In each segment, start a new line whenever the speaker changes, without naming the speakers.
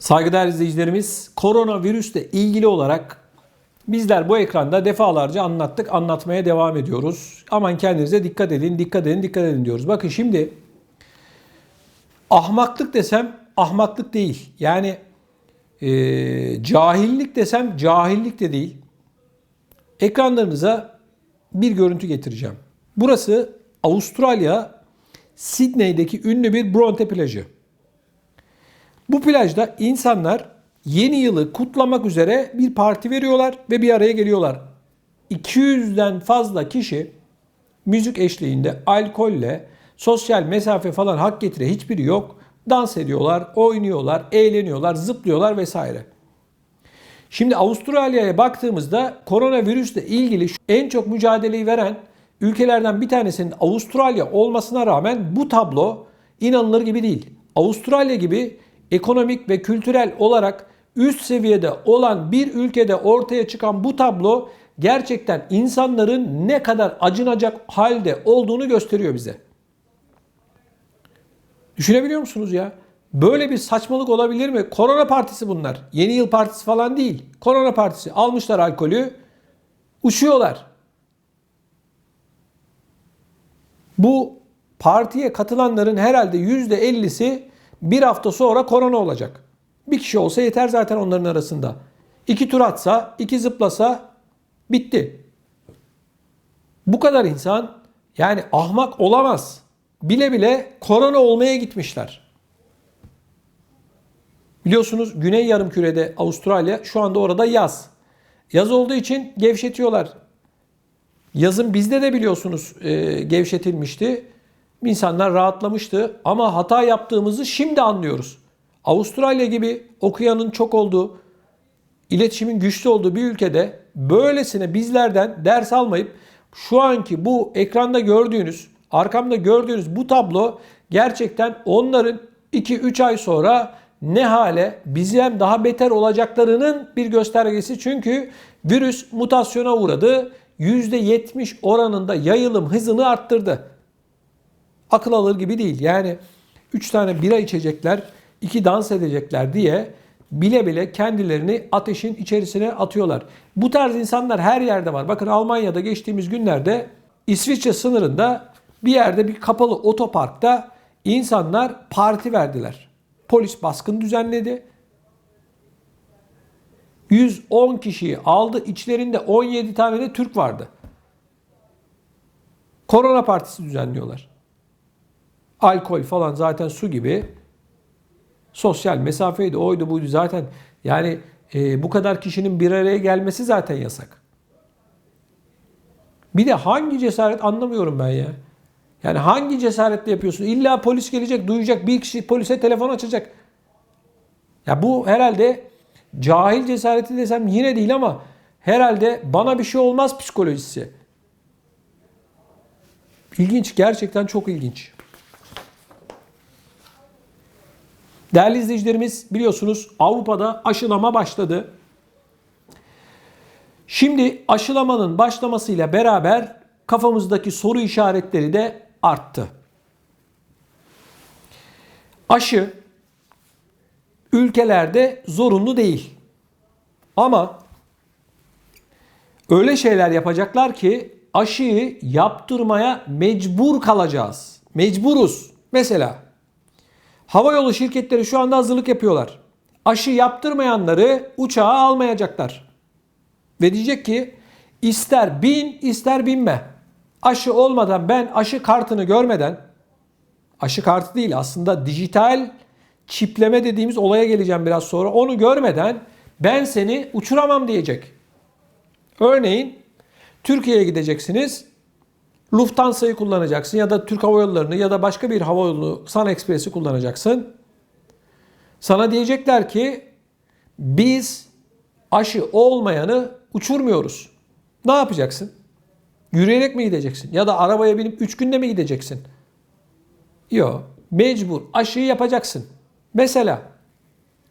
Saygıdeğer izleyicilerimiz, koronavirüsle ilgili olarak bizler bu ekranda defalarca anlattık, anlatmaya devam ediyoruz. Aman kendinize dikkat edin, dikkat edin, dikkat edin diyoruz. Bakın şimdi ahmaklık desem ahmaklık değil. Yani eee, cahillik desem cahillik de değil. Ekranlarınıza bir görüntü getireceğim. Burası Avustralya, Sydney'deki ünlü bir Bronte plajı. Bu plajda insanlar yeni yılı kutlamak üzere bir parti veriyorlar ve bir araya geliyorlar. 200'den fazla kişi müzik eşliğinde alkolle, sosyal mesafe falan hak getire hiçbiri yok. Dans ediyorlar, oynuyorlar, eğleniyorlar, zıplıyorlar vesaire. Şimdi Avustralya'ya baktığımızda koronavirüsle ilgili en çok mücadeleyi veren ülkelerden bir tanesinin Avustralya olmasına rağmen bu tablo inanılır gibi değil. Avustralya gibi ekonomik ve kültürel olarak üst seviyede olan bir ülkede ortaya çıkan bu tablo gerçekten insanların ne kadar acınacak halde olduğunu gösteriyor bize. Düşünebiliyor musunuz ya? Böyle bir saçmalık olabilir mi? Korona partisi bunlar. Yeni yıl partisi falan değil. Korona partisi. Almışlar alkolü. Uçuyorlar. Bu partiye katılanların herhalde %50'si bir hafta sonra korona olacak. Bir kişi olsa yeter zaten onların arasında. İki tur atsa, iki zıplasa bitti. Bu kadar insan yani ahmak olamaz. Bile bile korona olmaya gitmişler. Biliyorsunuz Güney Yarımküre'de Avustralya şu anda orada yaz. Yaz olduğu için gevşetiyorlar. Yazın bizde de biliyorsunuz e, gevşetilmişti. İnsanlar rahatlamıştı ama hata yaptığımızı şimdi anlıyoruz. Avustralya gibi okuyanın çok olduğu, iletişimin güçlü olduğu bir ülkede böylesine bizlerden ders almayıp şu anki bu ekranda gördüğünüz, arkamda gördüğünüz bu tablo gerçekten onların 2-3 ay sonra ne hale bizden daha beter olacaklarının bir göstergesi. Çünkü virüs mutasyona uğradı. %70 oranında yayılım hızını arttırdı. Akıl alır gibi değil. Yani 3 tane bira içecekler, 2 dans edecekler diye bile bile kendilerini ateşin içerisine atıyorlar. Bu tarz insanlar her yerde var. Bakın Almanya'da geçtiğimiz günlerde İsviçre sınırında bir yerde bir kapalı otoparkta insanlar parti verdiler. Polis baskın düzenledi. 110 kişiyi aldı. İçlerinde 17 tane de Türk vardı. Korona partisi düzenliyorlar. Alkol falan zaten su gibi. Sosyal mesafeydi, oydu buydu zaten. Yani e, bu kadar kişinin bir araya gelmesi zaten yasak. Bir de hangi cesaret anlamıyorum ben ya. Yani hangi cesaretle yapıyorsun? İlla polis gelecek, duyacak, bir kişi polise telefon açacak. Ya bu herhalde cahil cesareti desem yine değil ama herhalde bana bir şey olmaz psikolojisi. İlginç, gerçekten çok ilginç. Değerli izleyicilerimiz biliyorsunuz Avrupa'da aşılama başladı. Şimdi aşılamanın başlamasıyla beraber kafamızdaki soru işaretleri de arttı. Aşı ülkelerde zorunlu değil. Ama öyle şeyler yapacaklar ki aşıyı yaptırmaya mecbur kalacağız. Mecburuz. Mesela havayolu şirketleri şu anda hazırlık yapıyorlar. Aşı yaptırmayanları uçağa almayacaklar. Ve diyecek ki ister bin ister binme. Aşı olmadan ben aşı kartını görmeden aşı kartı değil aslında dijital çipleme dediğimiz olaya geleceğim biraz sonra. Onu görmeden ben seni uçuramam diyecek. Örneğin Türkiye'ye gideceksiniz. Lufthansa'yı kullanacaksın ya da Türk Hava Yolları'nı ya da başka bir hava yolu Sun Express'i kullanacaksın. Sana diyecekler ki biz aşı olmayanı uçurmuyoruz. Ne yapacaksın? Yürüyerek mi gideceksin? Ya da arabaya binip 3 günde mi gideceksin? Yok. Mecbur aşıyı yapacaksın. Mesela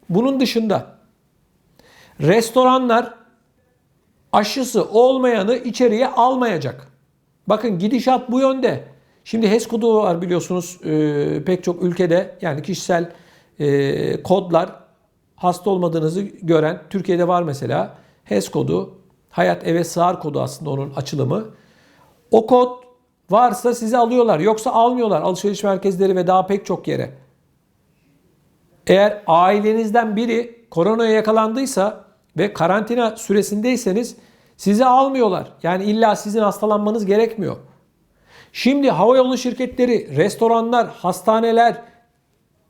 bunun dışında restoranlar aşısı olmayanı içeriye almayacak. Bakın gidişat bu yönde. Şimdi HES kodu var biliyorsunuz e, pek çok ülkede yani kişisel e, kodlar hasta olmadığınızı gören, Türkiye'de var mesela HES kodu, Hayat Eve Sığar kodu aslında onun açılımı. O kod varsa sizi alıyorlar. Yoksa almıyorlar alışveriş merkezleri ve daha pek çok yere. Eğer ailenizden biri koronaya yakalandıysa ve karantina süresindeyseniz sizi almıyorlar. Yani illa sizin hastalanmanız gerekmiyor. Şimdi havayolu şirketleri, restoranlar, hastaneler,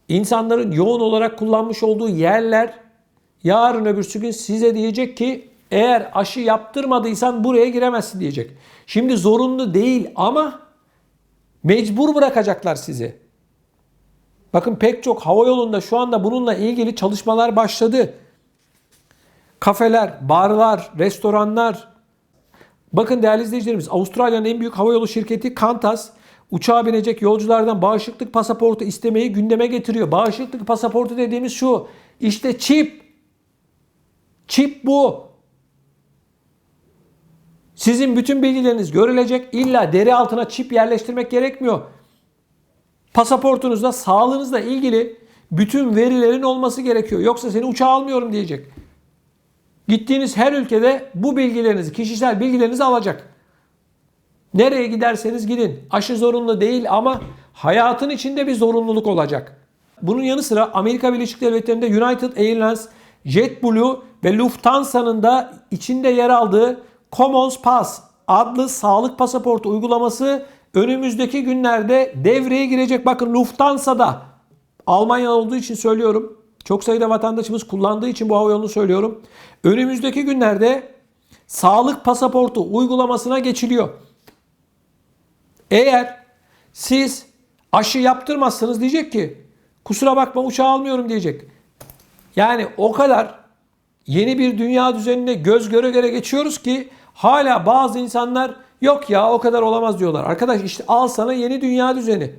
insanların yoğun olarak kullanmış olduğu yerler yarın öbürsü gün size diyecek ki eğer aşı yaptırmadıysan buraya giremezsin diyecek. Şimdi zorunlu değil ama mecbur bırakacaklar sizi. Bakın pek çok hava yolunda şu anda bununla ilgili çalışmalar başladı. Kafeler, barlar, restoranlar. Bakın değerli izleyicilerimiz Avustralya'nın en büyük havayolu şirketi Qantas uçağa binecek yolculardan bağışıklık pasaportu istemeyi gündeme getiriyor. Bağışıklık pasaportu dediğimiz şu. İşte çip. Çip bu. Sizin bütün bilgileriniz görülecek. İlla deri altına çip yerleştirmek gerekmiyor. Pasaportunuzda sağlığınızla ilgili bütün verilerin olması gerekiyor. Yoksa seni uçağa almıyorum diyecek. Gittiğiniz her ülkede bu bilgilerinizi, kişisel bilgilerinizi alacak. Nereye giderseniz gidin. Aşı zorunlu değil ama hayatın içinde bir zorunluluk olacak. Bunun yanı sıra Amerika Birleşik Devletleri'nde United Airlines, JetBlue ve Lufthansa'nın da içinde yer aldığı Commons Pass adlı sağlık pasaportu uygulaması önümüzdeki günlerde devreye girecek. Bakın Lufthansa'da Almanya olduğu için söylüyorum. Çok sayıda vatandaşımız kullandığı için bu hava yolunu söylüyorum. Önümüzdeki günlerde sağlık pasaportu uygulamasına geçiliyor. Eğer siz aşı yaptırmazsanız diyecek ki kusura bakma uçağı almıyorum diyecek. Yani o kadar yeni bir dünya düzenine göz göre göre geçiyoruz ki hala bazı insanlar yok ya o kadar olamaz diyorlar. Arkadaş işte al sana yeni dünya düzeni.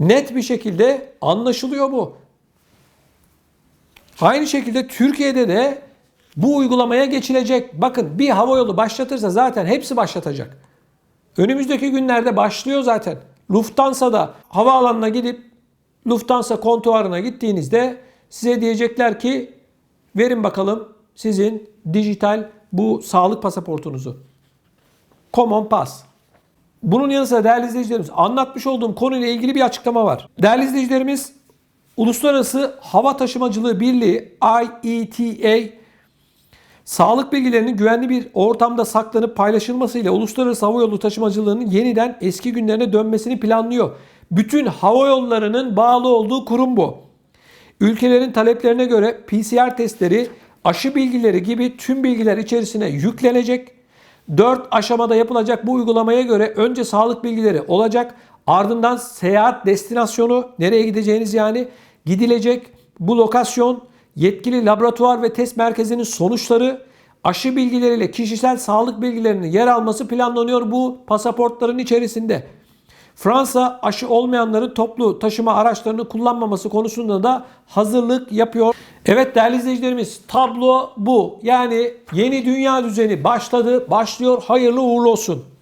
Net bir şekilde anlaşılıyor bu. Aynı şekilde Türkiye'de de bu uygulamaya geçilecek. Bakın bir havayolu başlatırsa zaten hepsi başlatacak. Önümüzdeki günlerde başlıyor zaten. Lufthansa'da havaalanına gidip Lufthansa kontuarına gittiğinizde size diyecekler ki verin bakalım sizin dijital bu sağlık pasaportunuzu. Common Pass. Bunun yanı sıra değerli izleyicilerimiz anlatmış olduğum konuyla ilgili bir açıklama var. Değerli izleyicilerimiz Uluslararası Hava Taşımacılığı Birliği IETA sağlık bilgilerinin güvenli bir ortamda saklanıp paylaşılmasıyla uluslararası hava yolu taşımacılığının yeniden eski günlerine dönmesini planlıyor. Bütün hava yollarının bağlı olduğu kurum bu. Ülkelerin taleplerine göre PCR testleri, aşı bilgileri gibi tüm bilgiler içerisine yüklenecek. 4 aşamada yapılacak bu uygulamaya göre önce sağlık bilgileri olacak. Ardından seyahat destinasyonu, nereye gideceğiniz yani gidilecek. Bu lokasyon, yetkili laboratuvar ve test merkezinin sonuçları, aşı bilgileriyle kişisel sağlık bilgilerinin yer alması planlanıyor bu pasaportların içerisinde. Fransa aşı olmayanların toplu taşıma araçlarını kullanmaması konusunda da hazırlık yapıyor. Evet değerli izleyicilerimiz tablo bu. Yani yeni dünya düzeni başladı, başlıyor. Hayırlı uğurlu olsun.